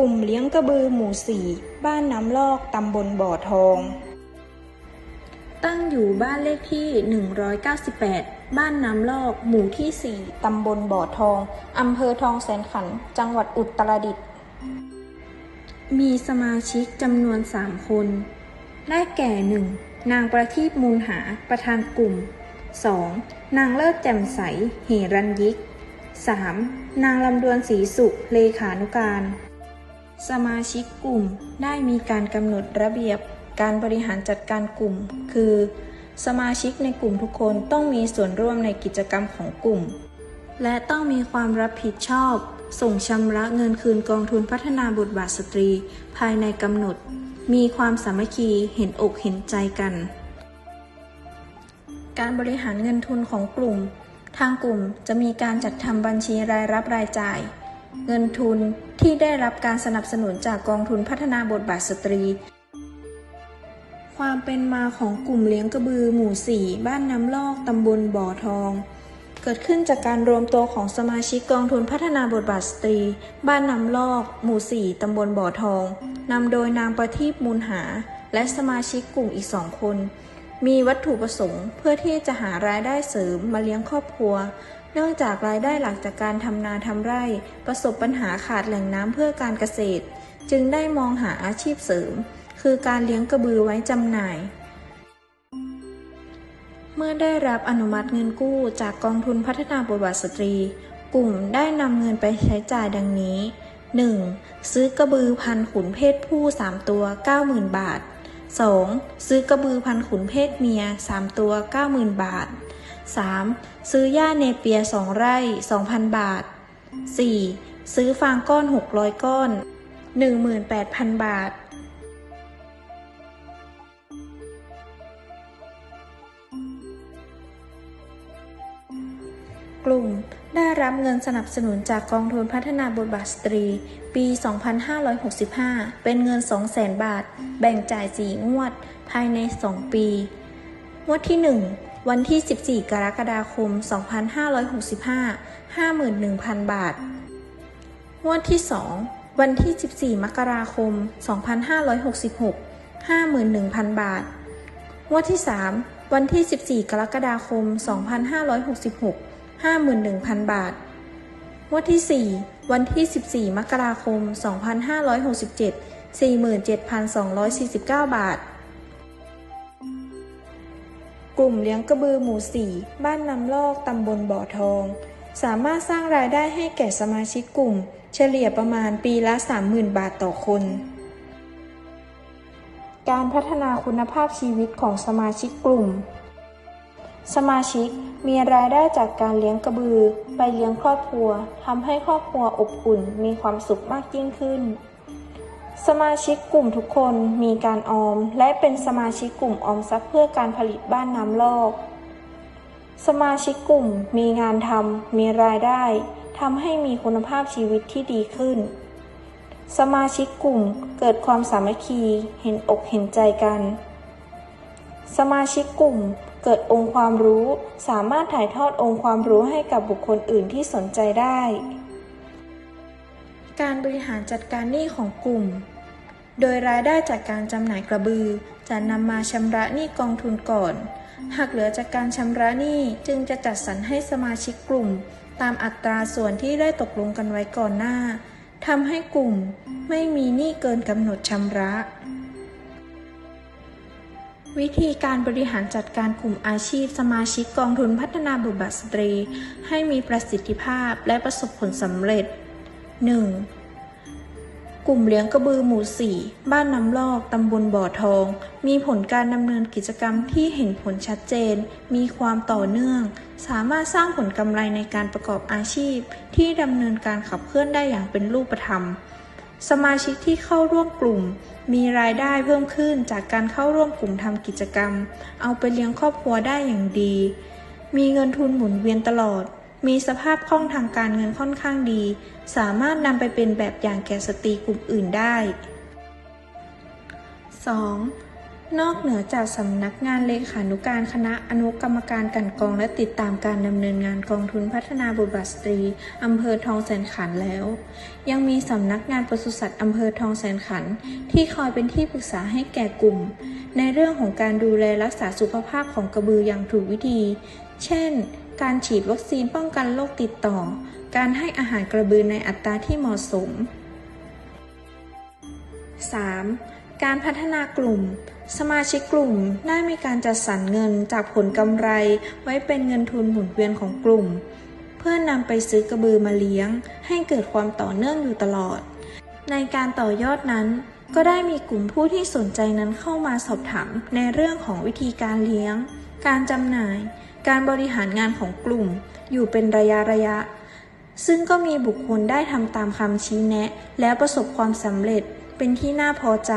กลุ่มเลี้ยงกระบือหมู่สี่บ้านน้ำลอกตำบลบ่อทอง ตั้งอยู่บ้านเลขที่ 198 บ้านน้ำลอก หมู่ที่ 4 ตำบลบ่อทอง อำเภอทองแสนขัน จังหวัดอุตรดิตถ์ มีสมาชิกจำนวน 3 คน ได้แก่ 1. นางประทีปมูลหา ประธานกลุ่ม 2. นางเลิศแจ่มใส เหรัญยิก 3. นางลำดวนศรีสุขเลขานุการ สมาชิกกลุ่มได้มีการกำหนดระเบียบการบริหารจัดการกลุ่ม คือ สมาชิกในกลุ่มทุกคนต้องมีส่วนร่วมในกิจกรรมของกลุ่ม และต้องมีความรับผิดชอบ ส่งชำระเงินคืนกองทุนพัฒนาบทบาทสตรี ภายในกำหนด มีความสามัคคีเห็นอกเห็นใจกัน การบริหารเงินทุนของกลุ่ม ทางกลุ่มจะมีการจัดทำบัญชีรายรับรายจ่าย เงินทุนที่ได้รับการสนับสนุนจากกองทุนพัฒนาบทบาทสตรี ความเป็นมาของกลุ่มเลี้ยงกระบือหมู่สี่บ้านน้ำลอกตำบลบ่อทอง เกิดขึ้นจากการรวมตัวของสมาชิกกองทุนพัฒนาบทบาทสตรี บ้านน้ำลอกหมู่สี่ตำบลบ่อทองนำโดยนางประทีปมูลหา และสมาชิกกลุ่มอีกสองคนมีวัตถุประสงค์เพื่อที่จะหารายได้เสริมมาเลี้ยงครอบครัว เนื่องจากรายได้หลักจากการทำนาทำไร่ ประสบปัญหาขาดแหล่งน้ำเพื่อการเกษตร จึงได้มองหาอาชีพเสริม คือการเลี้ยงกระบือไว้จำหน่าย เมื่อได้รับอนุมัติเงินกู้จากกองทุนพัฒนาบทบาทสตรี กลุ่มได้นำเงินไปใช้จ่ายดังนี้ 1. ซื้อกระบือพันขุนเพศผู้ 3 ตัว 90,000 บาท 2. ซื้อกระบือพันขุนเพศเมีย 3 ตัว 90,000 บาท 3. ซื้อหญ้าเนเปีย 2 ไร่ 2,000 บาท 4. ซื้อฟางก้อน 600 ก้อน 18,000 บาท กลุ่มได้รับเงินสนับสนุนจากกองทุนพัฒนาบทบาทสตรี ปี 2565 เป็นเงิน 200,000 บาท แบ่งจ่าย 4 งวด ภายใน 2 ปี งวดที่ 1 วันที่ 14 กรกฎาคม 2565 51,000 บาท งวดที่ 2 วันที่ 14 มกราคม 2566 51,000 บาท งวดที่ 3 วันที่ 14 กรกฎาคม 2566 51,000 บาท งวดที่ 4 วันที่ 14 มกราคม 2567 47,249 บาท กลุ่มเลี้ยงกระบือหมู่4บ้านน้ำลอกตำบลบ่อทอง สามารถสร้างรายได้ให้แก่สมาชิกกลุ่ม เฉลี่ยประมาณปีละ 30,000 บาทต่อคน การพัฒนาคุณภาพชีวิตของสมาชิกกลุ่ม สมาชิกมีรายได้จากการเลี้ยงกระบือ ไปเลี้ยงครอบครัวทำให้ครอบครัวอบอุ่นมีความสุขมากยิ่งขึ้น สมาชิกกลุ่มทุกคนมีการออม และเป็นสมาชิกกลุ่มออมทรัพย์เพื่อการผลิตบ้านน้ำลอก สมาชิกกลุ่มมีงานทำมีรายได้ทำให้มีคุณภาพชีวิตที่ดีขึ้น สมาชิกกลุ่มเกิดความสามัคคีเห็นอกเห็นใจกัน สมาชิกกลุ่มเกิดองค์ความรู้สามารถถ่ายทอดองค์ความรู้ให้กับบุคคลอื่นที่สนใจได้ การบริหารจัดการหนี้ของกลุ่ม โดยรายได้จากการจำหน่ายกระบือ จะนำมาชำระหนี้กองทุนก่อน หากเหลือจากการชำระหนี้จึงจะจัดสรรให้สมาชิกกลุ่ม ตามอัตราส่วนที่ได้ตกลงกันไว้ก่อนหน้าทำให้กลุ่มไม่มีหนี้เกินกำหนดชำระ วิธีการบริหารจัดการกลุ่มอาชีพสมาชิกกองทุนพัฒนาบุตรบาทสตรี ให้มีประสิทธิภาพและประสบผลสำเร็จ 1. กลุ่มเลี้ยงกระบือหมู่ 4 บ้านน้ำลอกตำบลบ่อทอง มีผลการดำเนินกิจกรรมที่เห็นผลชัดเจน มีความต่อเนื่อง สามารถสร้างผลกำไรในการประกอบอาชีพ ที่ดำเนินการขับเคลื่อนได้อย่างเป็นรูปธรรมสมาชิกที่เข้าร่วมกลุ่ม มีรายได้เพิ่มขึ้นจากการเข้าร่วมกลุ่มทำกิจกรรม เอาไปเลี้ยงครอบครัวได้อย่างดี มีเงินทุนหมุนเวียนตลอด มีสภาพคล่องทางการเงินค่อนข้างดี สามารถนำไปเป็นแบบอย่างแก่สตรีกลุ่มอื่นได้ 2. นอกเหนือจากสำนักงานเลขานุการคณะอนุกรรมการกันกองและติดตามการดำเนินงานกองทุนพัฒนาบุตรสตรีอำเภอทองแสนขันแล้ว ยังมีสำนักงานปศุสัตว์อำเภอทองแสนขันที่คอยเป็นที่ปรึกษาให้แก่กลุ่ม ในเรื่องของการดูแลรักษาสุขภาพของกระบืออย่างถูกวิธี เช่น การฉีดวัคซีนป้องกันโรคติดต่อ การให้อาหารกระบือในอัตราที่เหมาะสม 3. การพัฒนากลุ่ม สมาชิกกลุ่มได้มีการจัดสรรเงินจากผลกำไรไว้เป็นเงินทุนหมุนเวียนของกลุ่ม เพื่อนำไปซื้อกระบือมาเลี้ยง ให้เกิดความต่อเนื่องอยู่ตลอด ในการต่อยอดนั้น ก็ได้มีกลุ่มผู้ที่สนใจนั้นเข้ามาสอบถามในเรื่องของวิธีการเลี้ยง การจำหน่าย การบริหารงานของกลุ่ม อยู่เป็นระยะระยะ ซึ่งก็มีบุคคลได้ทำตามคำชี้แนะ แล้วประสบความสำเร็จเป็นที่น่าพอใจ